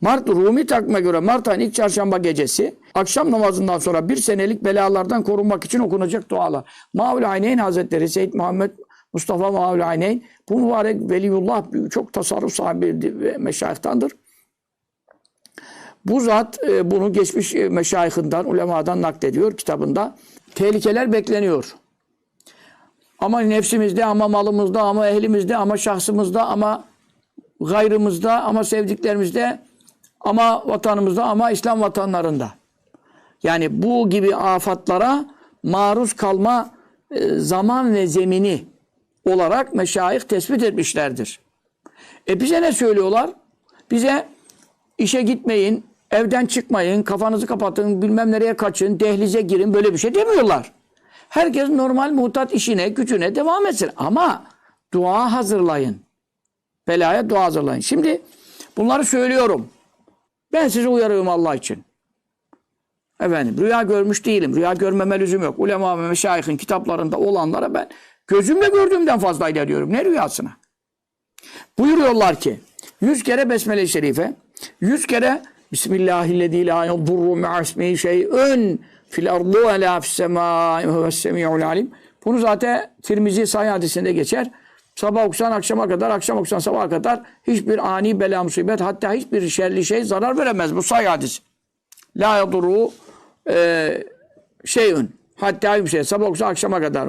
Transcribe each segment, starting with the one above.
Mart Rumi takvime göre Mart ayının ilk çarşamba gecesi akşam namazından sonra bir senelik belalardan korunmak için okunacak dualar. Mavül Ayneyn Hazretleri Seyyid Muhammed Mustafa Mavül Ayneyn bu mübarek veliyullah çok tasarruf sahibi ve meşayihtandır. Bu zat e, bunu geçmiş e, meşayihinden, ulemadan naklediyor kitabında. Tehlikeler bekleniyor. Ama nefsimizde, ama malımızda, ama ehlimizde, ama şahsımızda, ama gayrımızda, ama sevdiklerimizde, ama vatanımızda, ama İslam vatanlarında. Yani bu gibi afatlara maruz kalma e, zaman ve zemini olarak meşayih tespit etmişlerdir. E bize ne söylüyorlar? Bize işe gitmeyin, evden çıkmayın, kafanızı kapatın, bilmem nereye kaçın, dehlize girin böyle bir şey demiyorlar. Herkes normal muhtat işine, gücüne devam etsin. Ama dua hazırlayın. Belaya dua hazırlayın. Şimdi bunları söylüyorum. Ben sizi uyarıyorum Allah için. Efendim rüya görmüş değilim. Rüya görmeme lüzum yok. Ulema ve meşayihin kitaplarında olanlara ben gözümle gördüğümden fazla ilerliyorum. Ne rüyasına? Buyuruyorlar ki yüz kere Besmele-i Şerife, yüz kere Bismillahillezî lâ şey'ün fil ardı ve lâ alim. Bunu zaten Tirmizi Sahih hadisinde geçer. Sabah okusan akşama kadar, akşam okusan sabaha kadar hiçbir ani bela musibet hatta hiçbir şerli şey zarar veremez. Bu Sahih hadis. La yadurru e, şeyün. Hatta bir şey. Sabah okusa akşama kadar.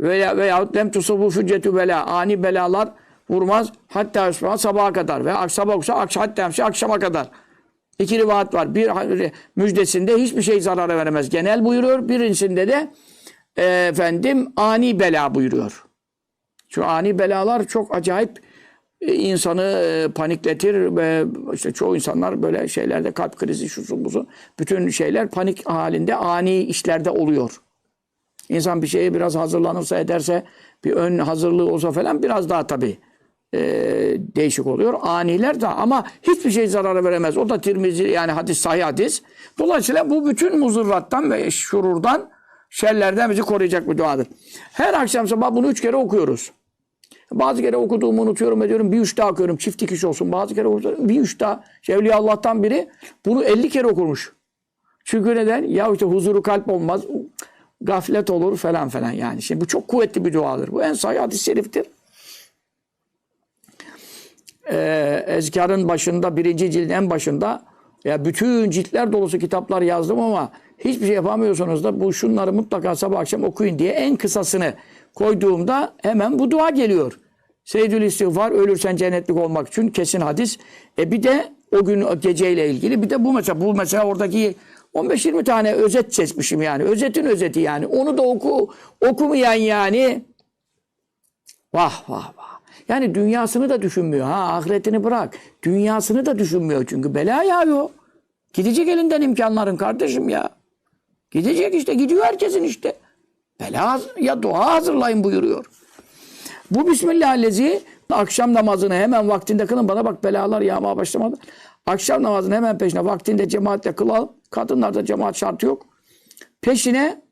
Veya, veyahut lem tusubu füccetü bela. Ani belalar vurmaz. Hatta üsma sabaha kadar. Ve sabah okusa akş, hatta şey akşama kadar. İki rivayet var. Bir müjdesinde hiçbir şey zarara veremez. Genel buyuruyor. Birincisinde de e, efendim ani bela buyuruyor. Şu ani belalar çok acayip e, insanı e, panikletir ve işte çoğu insanlar böyle şeylerde kalp krizi şusu buzu bütün şeyler panik halinde ani işlerde oluyor. İnsan bir şeye biraz hazırlanırsa ederse bir ön hazırlığı olsa falan biraz daha tabii e, değişik oluyor. Aniler de ama hiçbir şey zarara veremez. O da Tirmizi yani hadis sahih hadis. Dolayısıyla bu bütün muzırrattan ve şururdan şerlerden bizi koruyacak bir duadır. Her akşam sabah bunu üç kere okuyoruz. Bazı kere okuduğumu unutuyorum ediyorum. Bir üç daha okuyorum. Çift dikiş olsun. Bazı kere okuyorum. Bir üç daha. Şevli Allah'tan biri bunu 50 kere okurmuş. Çünkü neden? Ya işte huzuru kalp olmaz. Gaflet olur falan falan yani. Şimdi bu çok kuvvetli bir duadır. Bu en sahih hadis-i şeriftir. Ee, Ezkar'ın başında, birinci cildin en başında ya bütün ciltler dolusu kitaplar yazdım ama hiçbir şey yapamıyorsunuz da bu şunları mutlaka sabah akşam okuyun diye en kısasını koyduğumda hemen bu dua geliyor. Seyyidül istiğfar ölürsen cennetlik olmak için kesin hadis. E bir de o gün o geceyle ilgili bir de bu mesela bu mesela oradaki 15-20 tane özet seçmişim yani. Özetin özeti yani. Onu da oku okumayan yani vah vah vah. Yani dünyasını da düşünmüyor. Ha ahiretini bırak. Dünyasını da düşünmüyor çünkü bela yağıyor. Gidecek elinden imkanların kardeşim ya. Gidecek işte gidiyor herkesin işte. Bela ya dua hazırlayın buyuruyor. Bu Bismillahirrahmanirrahim akşam namazını hemen vaktinde kılın. Bana bak belalar yağmaya başlamadı. Akşam namazını hemen peşine vaktinde cemaatle kılalım. Kadınlarda cemaat şartı yok. Peşine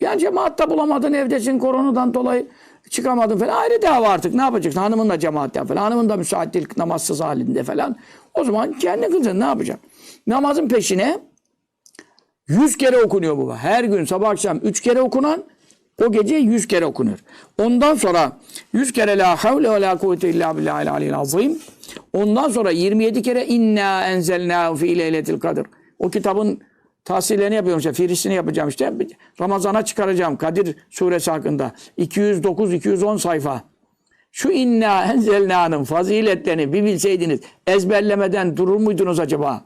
yani cemaatta bulamadın evdesin koronadan dolayı çıkamadın falan. Ayrı dava artık. Ne yapacaksın? Hanımın da cemaatten falan. Hanımın da müsait değil namazsız halinde falan. O zaman kendi kılacaksın ne yapacaksın namazın peşine yüz kere okunuyor bu. Her gün sabah akşam üç kere okunan o gece yüz kere okunur. Ondan sonra yüz kere la havle ve la kuvvete illa billahil aliyyil azim. Ondan sonra 27 kere inna enzelna fi leyletil kadir. O kitabın tahsillerini yapıyorum işte. Firisini yapacağım işte. Ramazana çıkaracağım. Kadir suresi hakkında. 209-210 sayfa. Şu inna enzelna'nın faziletlerini bir bilseydiniz ezberlemeden durur muydunuz acaba?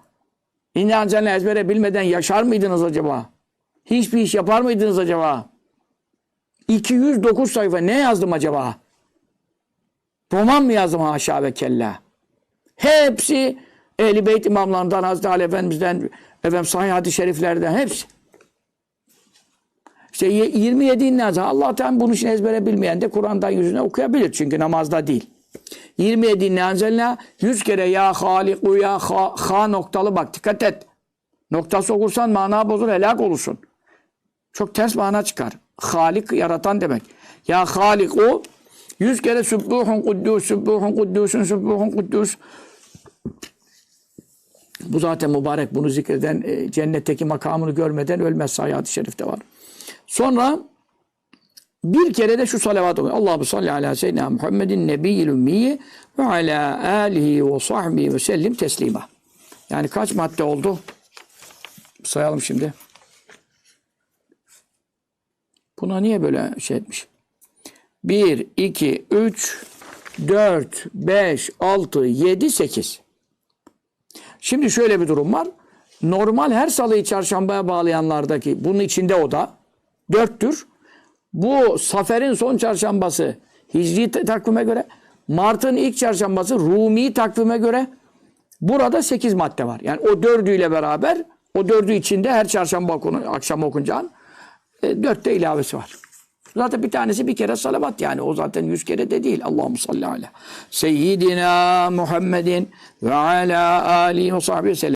İnna enzelna ezbere bilmeden yaşar mıydınız acaba? Hiçbir iş yapar mıydınız acaba? 209 sayfa ne yazdım acaba? Roman mı yazdım haşa ve kella? Hepsi Ehl-i Beyt imamlarından, Hazreti Ali Efendimiz'den, efendim sahih hadis-i şeriflerden hepsi. İşte 27 inna Allah Teala bunun için ezbere bilmeyen de Kur'an'dan yüzüne okuyabilir. Çünkü namazda değil. 27 inna 100 kere ya haliku ya ha, ha noktalı bak dikkat et. Noktası okursan mana bozur helak olursun. Çok ters mana çıkar. Halik yaratan demek. Ya Halik o yüz kere Sübbuhun Kuddus, Sübbuhun Kuddusun, Sübbuhun Kuddus. Bu zaten mübarek. Bunu zikreden e, cennetteki makamını görmeden ölmez. Hayat-ı şerifte var. Sonra bir kere de şu salavat okuyor. Allahu salli ala seyyidina Muhammedin nebiyyil ümmiyi ve ala alihi ve sahbihi ve sellim teslima. Yani kaç madde oldu? Sayalım şimdi. Buna niye böyle şey etmiş? 1, 2, 3, 4, 5, 6, 7, 8. Şimdi şöyle bir durum var. Normal her salıyı çarşambaya bağlayanlardaki bunun içinde o da dörttür. Bu Safer'in son çarşambası Hicri ta- takvime göre, Mart'ın ilk çarşambası Rumi takvime göre burada 8 madde var. Yani o dördüyle beraber o dördü içinde her çarşamba okunu, akşam okunacağın e, dörtte ilavesi var. Zaten bir tanesi bir kere salavat yani. O zaten yüz kere de değil. Allahu salli ala. Seyyidina Muhammedin ve ala alihi ve sahbihi sellem.